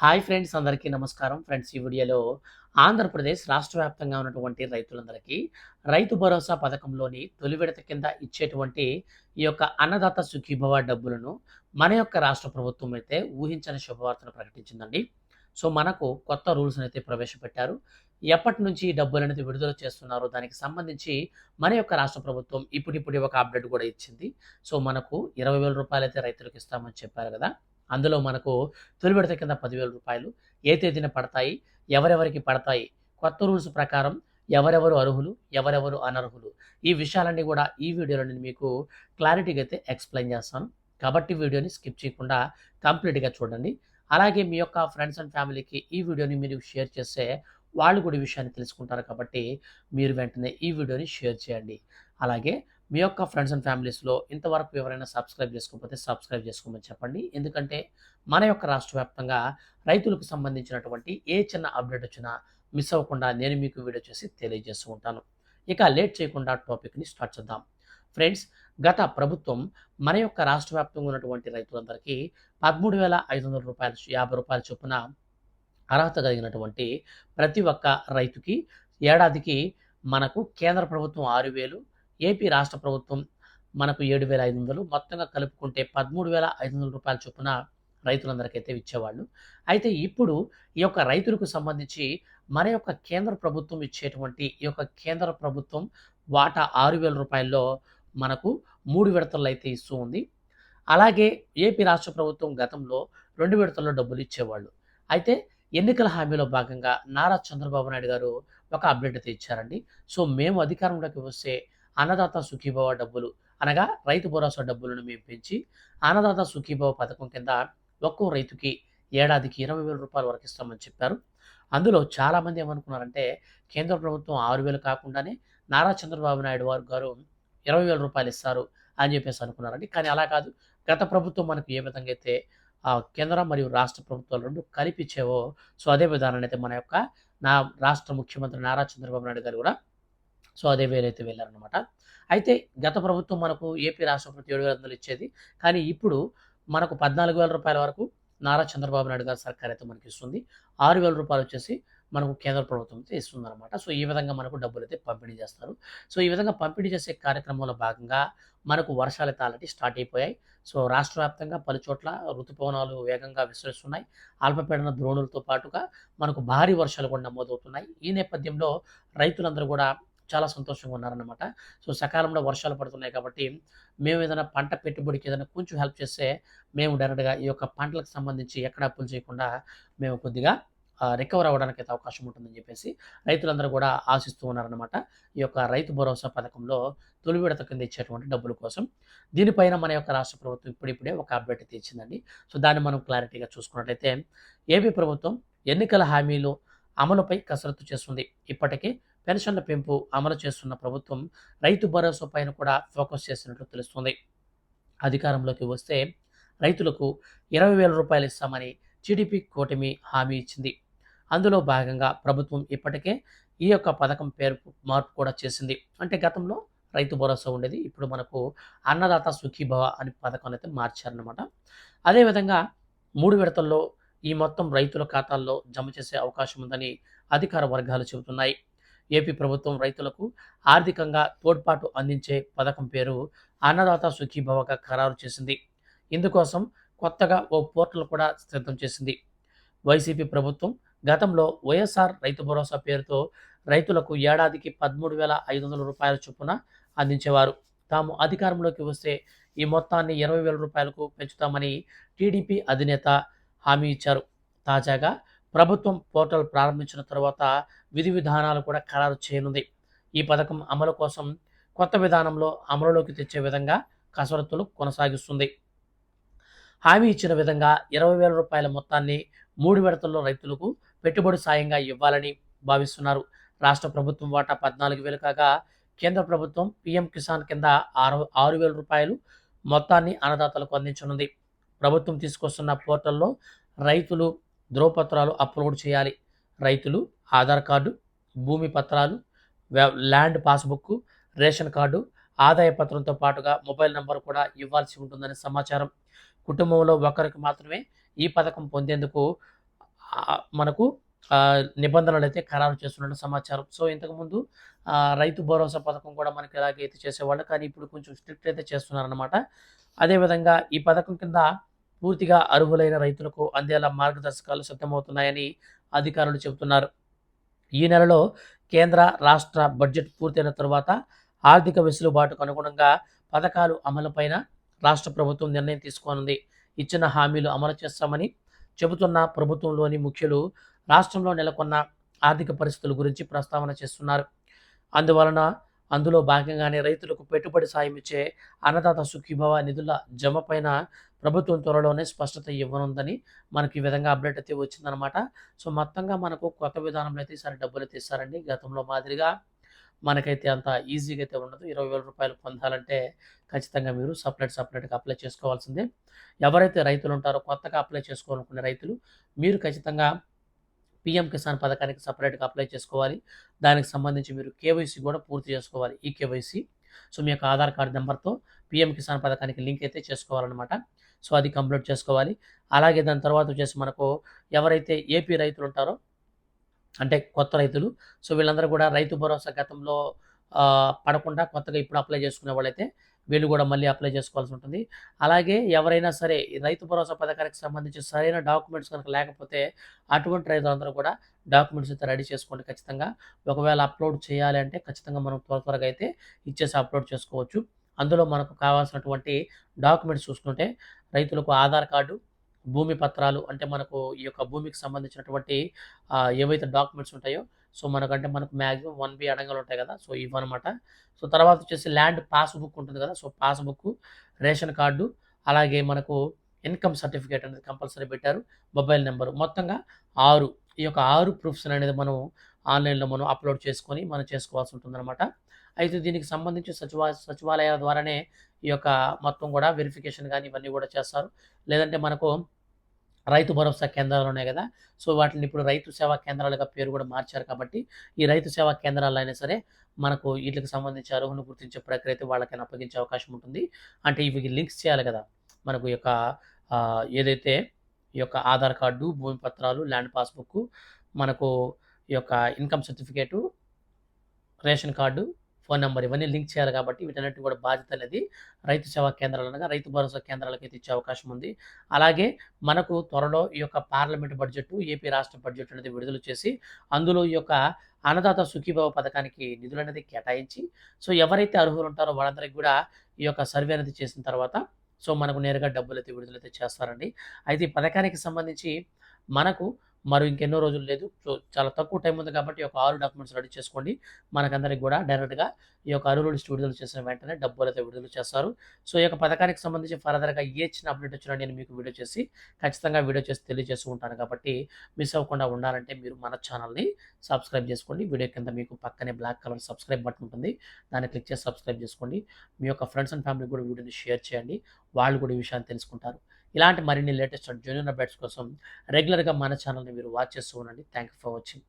Hi friends అందరికీ నమస్కారం. Friends ఈ వీడియోలో ఆంధ్రప్రదేశ్ రాష్ట్ర వ్యాప్తంగా ఉన్నటువంటి రైతులందరికీ రైతు భరోసా పథకంలోని తొలి విడత కింద ఇచ్చేటువంటి ఈ యొక్క అన్నదాత సుఖీభవ డబ్బులను మన యొక్క రాష్ట్ర ప్రభుత్వం అయితే ఊహించని శుభవార్తను ప్రకటించిందండి. సో మనకు కొత్త రూల్స్ అయితే ప్రవేశపెట్టారు. ఎప్పటి నుంచి ఈ డబ్బులు అనేది విడుదల చేస్తున్నారో దానికి సంబంధించి మన యొక్క రాష్ట్ర ప్రభుత్వం ఇప్పుడిప్పుడు ఒక అప్డేట్ కూడా ఇచ్చింది. సో మనకు ఇరవై వేల రూపాయలు అయితే రైతులకు ఇస్తామని చెప్పారు కదా. అందులో మనకు తొలి విడత కింద పదివేల రూపాయలు ఏ తేదీన పడతాయి ఎవరెవరికి పడతాయి కొత్త రూల్స్ ప్రకారం ఎవరెవరు అర్హులు ఎవరెవరు అనర్హులు ఈ విషయాలన్నీ కూడా ఈ వీడియోలో నేను మీకు క్లారిటీగా అయితే ఎక్స్ప్లెయిన్ చేస్తాను. కాబట్టి వీడియోని స్కిప్ చేయకుండా కంప్లీట్గా చూడండి. అలాగే మీ యొక్క ఫ్రెండ్స్ అండ్ ఫ్యామిలీకి ఈ వీడియోని మీరు షేర్ చేస్తే వాళ్ళు కూడా ఈ విషయాన్ని తెలుసుకుంటారు కాబట్టి మీరు వెంటనే ఈ వీడియోని షేర్ చేయండి. అలాగే మీ యొక్క ఫ్రెండ్స్ అండ్ ఫ్యామిలీస్లో ఇంతవరకు ఎవరైనా సబ్స్క్రైబ్ చేసుకోకపోతే సబ్స్క్రైబ్ చేసుకోమని చెప్పండి. ఎందుకంటే మన యొక్క రాష్ట్ర వ్యాప్తంగా రైతులకు సంబంధించినటువంటి ఏ చిన్న అప్డేట్ వచ్చినా మిస్ అవ్వకుండా నేను మీకు వీడియో చేసి తెలియజేస్తూ ఉంటాను. ఇక లేట్ చేయకుండా టాపిక్ని స్టార్ట్ చేద్దాం. ఫ్రెండ్స్ గత ప్రభుత్వం మన యొక్క రాష్ట్ర వ్యాప్తంగా ఉన్నటువంటి రైతులందరికీ పదమూడు వేల ఐదు వందల రూపాయలు యాభై రూపాయల చొప్పున అర్హత కలిగినటువంటి ప్రతి ఒక్క రైతుకి ఏడాదికి మనకు కేంద్ర ప్రభుత్వం ఆరు వేలు ఏపీ రాష్ట్ర ప్రభుత్వం మనకు ఏడు వేల ఐదు వందలు మొత్తంగా కలుపుకుంటే పదమూడు వేల ఐదు వందల రూపాయల చొప్పున రైతులందరికైతే ఇచ్చేవాళ్ళు. అయితే ఇప్పుడు ఈ యొక్క రైతులకు సంబంధించి మన యొక్క కేంద్ర ప్రభుత్వం ఇచ్చేటువంటి ఈ యొక్క కేంద్ర ప్రభుత్వం వాటా ఆరు వేల రూపాయల్లో మనకు మూడు విడతల్లో అయితే ఇస్తూ ఉంది. అలాగే ఏపీ రాష్ట్ర ప్రభుత్వం గతంలో రెండు విడతల్లో డబ్బులు ఇచ్చేవాళ్ళు. అయితే ఎన్నికల హామీలో భాగంగా నారా చంద్రబాబు నాయుడు గారు ఒక అప్డేట్ అయితే ఇచ్చారండి. సో మేము అధికారంలోకి వస్తే అన్నదాత సుఖీభవ డబ్బులు అనగా రైతు భరోసా డబ్బులను మేము పెంచి అన్నదాత సుఖీభవ పథకం కింద ఒక్కో రైతుకి ఏడాదికి ఇరవై వేల రూపాయల వరకు ఇస్తామని చెప్పారు. అందులో చాలామంది ఏమనుకున్నారంటే కేంద్ర ప్రభుత్వం ఆరు వేలు కాకుండానే నారా చంద్రబాబు నాయుడు వారు గారు ఇరవై వేల రూపాయలు ఇస్తారు అని చెప్పేసి అనుకున్నారండి. కానీ అలా కాదు. గత ప్రభుత్వం మనకు ఏ విధంగా అయితే కేంద్ర మరియు రాష్ట్ర ప్రభుత్వాలు రెండు కలిపిచ్చేవో సో అదే విధానాన్ని అయితే మన యొక్క నా రాష్ట్ర ముఖ్యమంత్రి నారా చంద్రబాబు నాయుడు గారు కూడా సో అదే వేలైతే వెళ్ళారనమాట అయితే గత ప్రభుత్వం మనకు ఏపీ రాష్ట్ర ప్రభుత్వం ఏడు వేల వందలు ఇచ్చేది. కానీ ఇప్పుడు మనకు పద్నాలుగు వేల రూపాయల వరకు నారా చంద్రబాబు నాయుడు గారి సర్కార్ అయితే మనకి ఇస్తుంది. ఆరు వేల రూపాయలు వచ్చేసి మనకు కేంద్ర ప్రభుత్వం అయితే ఇస్తుంది అనమాట సో ఈ విధంగా మనకు డబ్బులు అయితే పంపిణీ చేస్తారు. సో ఈ విధంగా పంపిణీ చేసే కార్యక్రమంలో భాగంగా మనకు వర్షాలు అయితే ఆల్రెడీ స్టార్ట్ అయిపోయాయి. సో రాష్ట్ర వ్యాప్తంగా పలు చోట్ల ఋతుపవనాలు వేగంగా విస్తరిస్తున్నాయి. అల్పపీడన ద్రోణులతో పాటుగా మనకు భారీ వర్షాలు కూడా నమోదవుతున్నాయి. ఈ నేపథ్యంలో రైతులందరూ కూడా చాలా సంతోషంగా ఉన్నారనమాట సో సకాలంలో వర్షాలు పడుతున్నాయి కాబట్టి మేము ఏదైనా పంట పెట్టుబడికి ఏదైనా కొంచెం హెల్ప్ చేస్తే మేము డైరెక్ట్గా ఈ యొక్క పంటలకు సంబంధించి ఎక్కడ అప్పులు చేయకుండా మేము కొద్దిగా రికవర్ అవ్వడానికి అయితే అవకాశం ఉంటుందని చెప్పేసి రైతులందరూ కూడా ఆశిస్తూ ఉన్నారనమాట ఈ యొక్క రైతు భరోసా పథకంలో తొలి విడత కింద ఇచ్చేటువంటి డబ్బుల కోసం. దీనిపైన మన యొక్క రాష్ట్ర ప్రభుత్వం ఇప్పుడిప్పుడే ఒక అప్డేట్ తెచ్చిందండి సో దాన్ని మనం క్లారిటీగా చూసుకున్నట్లయితే ఏపీ ప్రభుత్వం ఎన్నికల హామీలు అమలుపై కసరత్తు చేస్తుంది. ఇప్పటికే పెన్షన్ల పెంపు అమలు చేస్తున్న ప్రభుత్వం రైతు భరోసా పైన కూడా ఫోకస్ చేసినట్లు తెలుస్తుంది. అధికారంలోకి వస్తే రైతులకు ఇరవై వేల రూపాయలు ఇస్తామని టీడీపీ కూటమి హామీ ఇచ్చింది. అందులో భాగంగా ప్రభుత్వం ఇప్పటికే ఈ యొక్క పథకం పేరు మార్పు కూడా చేసింది. అంటే గతంలో రైతు భరోసా ఉండేది ఇప్పుడు మనకు అన్నదాత సుఖీభవ అని పథకం అయితే మార్చారనమాట అదేవిధంగా మూడు విడతల్లో ఈ మొత్తం రైతుల ఖాతాల్లో జమ చేసే అవకాశం ఉందని అధికార వర్గాలు చెబుతున్నాయి. ఏపీ ప్రభుత్వం రైతులకు ఆర్థికంగా తోడ్పాటు అందించే పథకం పేరు అన్నదాత సుఖీభవగా ఖరారు చేసింది. ఇందుకోసం కొత్తగా ఓ పోర్టల్ కూడా సిద్ధం చేసింది. వైసీపీ ప్రభుత్వం గతంలో వైఎస్ఆర్ రైతు భరోసా పేరుతో రైతులకు ఏడాదికి పదమూడు వేల ఐదు వందల రూపాయల చొప్పున అందించేవారు. తాము అధికారంలోకి వస్తే ఈ మొత్తాన్ని ఇరవై వేల రూపాయలకు పెంచుతామని టీడీపీ అధినేత హామీ ఇచ్చారు. తాజాగా ప్రభుత్వం పోర్టల్ ప్రారంభించిన తర్వాత విధి విధానాలు కూడా ఖరారు చేయనుంది. ఈ పథకం అమలు కోసం కొత్త విధానంలో అమలులోకి తెచ్చే విధంగా కసరత్తులు కొనసాగిస్తుంది. హామీ ఇచ్చిన విధంగా ఇరవై వేల రూపాయల మొత్తాన్ని మూడు విడతల్లో రైతులకు పెట్టుబడి సాయంగా ఇవ్వాలని భావిస్తున్నారు. రాష్ట్ర ప్రభుత్వం వాటా పద్నాలుగు వేలు కాగా కేంద్ర ప్రభుత్వం పీఎం కిసాన్ కింద ఆరు ఆరు వేల రూపాయలు మొత్తాన్ని అన్నదాతలకు అందించనుంది. ప్రభుత్వం తీసుకొస్తున్న పోర్టల్లో రైతులు ధ్రువపత్రాలు అప్లోడ్ చేయాలి రైతులు ఆధార్ కార్డు భూమి పత్రాలు ల్యాండ్ పాస్బుక్ రేషన్ కార్డు ఆదాయ పత్రంతో పాటుగా మొబైల్ నంబర్ కూడా ఇవ్వాల్సి ఉంటుందని సమాచారం కుటుంబంలో ఒకరికి మాత్రమే ఈ పథకం పొందేందుకు మనకు నిబంధనలు నిబంధనలైతే ఖరారు చేస్తున్నట్టు సమాచారం. సో, ఇంతకుముందు రైతు భరోసా పథకం కూడా మనకి ఎలాగైతే చేసేవాళ్ళు. కానీ ఇప్పుడు కొంచెం స్ట్రిక్ట్ అయితే చేస్తున్నారనమాట. అదేవిధంగా ఈ పథకం కింద పూర్తిగా అర్హులైన రైతులకు అందేలా మార్గదర్శకాలు సిద్ధమవుతున్నాయని అధికారులు చెబుతున్నారు. ఈ నెలలో కేంద్ర, రాష్ట్ర బడ్జెట్ పూర్తయిన తరువాత ఆర్థిక వెసులుబాటుకు అనుగుణంగా పథకాలు అమలుపైన రాష్ట్ర ప్రభుత్వం నిర్ణయం తీసుకోనుంది. ఇచ్చిన హామీలు అమలు చేస్తామని చెబుతున్న ప్రభుత్వంలోని ముఖ్యులు రాష్ట్రంలో నెలకొన్న ఆర్థిక పరిస్థితుల గురించి ప్రస్తావన చేస్తున్నారు. అందువలన అందులో భాగంగానే రైతులకు పెట్టుబడి సాయం ఇచ్చే అన్నదాత సుఖీభవ నిధుల జమ పైన ప్రభుత్వం త్వరలోనే స్పష్టత ఇవ్వనుందని మనకి ఈ విధంగా అప్డేట్ అయితే వచ్చిందనమాట. సో, మొత్తంగా మనకు కొత్త విధానంలో అయితే ఈసారి అయితే ఇస్తారండి. గతంలో మాదిరిగా మనకైతే అంత ఈజీగా అయితే ఉండదు. ఇరవై వేల రూపాయలు పొందాలంటే ఖచ్చితంగా మీరు సపరేట్ సపరేట్గా అప్లై చేసుకోవాల్సిందే. ఎవరైతే రైతులు ఉంటారో కొత్తగా అప్లై చేసుకోవాలనుకునే రైతులు మీరు ఖచ్చితంగా పీఎం కిసాన్ పథకానికి సపరేట్గా అప్లై చేసుకోవాలి. దానికి సంబంధించి మీరు కేవైసీ కూడా పూర్తి చేసుకోవాలి. ఈ కేవైసీ. సో, మీ యొక్క ఆధార్ కార్డ్ నెంబర్తో పీఎం కిసాన్ పథకానికి లింక్ అయితే చేసుకోవాలనమాట. సో, అది కంప్లీట్ చేసుకోవాలి. అలాగే దాని తర్వాత వచ్చేసి మనకు ఎవరైతే ఏపీ రైతులు ఉంటారో అంటే కొత్త రైతులు. సో, వీళ్ళందరూ కూడా రైతు భరోసా గతంలో పడకుండా కొత్తగా ఇప్పుడు అప్లై చేసుకునే వాళ్ళైతే వీళ్ళు కూడా మళ్ళీ అప్లై చేసుకోవాల్సి ఉంటుంది. అలాగే ఎవరైనా సరే రైతు భరోసా పథకానికి సంబంధించి సరైన డాక్యుమెంట్స్ కనుక లేకపోతే అటువంటి రైతులందరూ కూడా డాక్యుమెంట్స్ అయితే రెడీ చేసుకోండి ఖచ్చితంగా. ఒకవేళ అప్లోడ్ చేయాలి అంటే ఖచ్చితంగా మనం త్వర త్వరగా అయితే ఇచ్చేసి అప్లోడ్ చేసుకోవచ్చు. అందులో మనకు కావాల్సినటువంటి డాక్యుమెంట్స్ చూసుకుంటే రైతులకు ఆధార్ కార్డు, భూమి పత్రాలు అంటే మనకు ఈ యొక్క భూమికి సంబంధించినటువంటి ఏవైతే డాక్యుమెంట్స్ ఉంటాయో సో, మనకంటే మనకు మాక్సిమం వన్ బి అడంగలు ఉంటాయి కదా! సో, ఇవన్నమాట. సో, తర్వాత వచ్చేసి ల్యాండ్ పాస్‌బుక్ ఉంటుంది కదా! సో, పాస్‌బుక్కు, రేషన్ కార్డు, అలాగే మనకు ఇన్‌కమ్ సర్టిఫికేట్ అనేది కంపల్సరీ పెట్టారు. మొబైల్ నెంబరు మొత్తంగా ఆరు ఈ యొక్క ఆరు ప్రూఫ్స్ అనేది మనం ఆన్‌లైన్‌లో మనం అప్లోడ్ చేసుకొని మనం చేసుకోవాల్సి ఉంటుందనమాట. అయితే దీనికి సంబంధించి సచివా సచివాలయాల ద్వారానే ఈ యొక్క మొత్తం కూడా వెరిఫికేషన్ కానీ ఇవన్నీ కూడా చేస్తారు. లేదంటే మనకు రైతు భరోసా కేంద్రాలు ఉన్నాయి కదా! సో, వాటిని ఇప్పుడు రైతు సేవా కేంద్రాలుగా పేరు కూడా మార్చారు కాబట్టి ఈ రైతు సేవా కేంద్రాల్లో అయినా సరే మనకు వీటికి సంబంధించి అర్హులు గుర్తించే ప్రక్రియ అయితే వాళ్ళకైనా అప్పగించే అవకాశం ఉంటుంది. అంటే ఇవి లింక్స్ చేయాలి కదా! మనకు ఈ యొక్క ఏదైతే ఈ యొక్క ఆధార్ కార్డు, భూమి పత్రాలు, ల్యాండ్ పాస్‌బుక్కు, మనకు ఈ యొక్క income certificate, ration card, phone number ఇవన్నీ లింక్ చేయాలి కాబట్టి వీటన్నిటి కూడా బాధ్యత అనేది రైతు సేవా కేంద్రాలు అనగా రైతు భరోసా కేంద్రాలకైతే ఇచ్చే అవకాశం ఉంది. అలాగే మనకు త్వరలో ఈ యొక్క పార్లమెంట్ బడ్జెట్, ఏపీ రాష్ట్ర బడ్జెట్ అనేది విడుదల చేసి అందులో ఈ యొక్క అన్నదాత సుఖీభావ పథకానికి నిధులనేది కేటాయించి సో, ఎవరైతే అర్హులు ఉంటారో వాళ్ళందరికి కూడా ఈ యొక్క సర్వే అనేది చేసిన తర్వాత సో, మనకు నేరుగా డబ్బులైతే విడుదలైతే చేస్తారండి. అయితే ఈ పథకానికి సంబంధించి మనకు మరో ఇంకెన్నో రోజులు లేదు. సో, చాలా తక్కువ టైం ఉంది కాబట్టి ఒక ఆరు డాక్యుమెంట్స్ రెడీ చేసుకోండి. మనకందరికి కూడా డైరెక్ట్‌గా ఈ యొక్క అర్హుల లిస్ట్ విడుదల చేసిన వెంటనే డబ్బులైతే విడుదల చేస్తారు. సో, ఈ యొక్క పథకానికి సంబంధించి ఫర్దర్‌గా ఏ చిన్న అప్డేట్ వచ్చినా నేను మీకు వీడియో చేసి ఖచ్చితంగా వీడియో చేసి తెలియజేస్తూ ఉంటాను కాబట్టి మిస్ అవ్వకుండా ఉండాలంటే మీరు మన ఛానల్ని సబ్స్క్రైబ్ చేసుకోండి. వీడియో కింద మీకు పక్కనే బ్లాక్ కలర్ సబ్స్క్రైబ్ బటన్ ఉంటుంది. దాన్ని క్లిక్ చేసి సబ్స్క్రైబ్ చేసుకోండి. మీ యొక్క ఫ్రెండ్స్ అండ్ ఫ్యామిలీకి కూడా వీడియోని షేర్ చేయండి. వాళ్ళు కూడా ఈ విషయాన్ని తెలుసుకుంటారు. ఇలాంటి మరిన్ని లేటెస్ట్ అండ్ అప్డేట్స్ కోసం రెగ్యులర్‌గా మన ఛానల్ని మీరు వాచ్ చేస్తూ ఉండండి. Thank you for watching.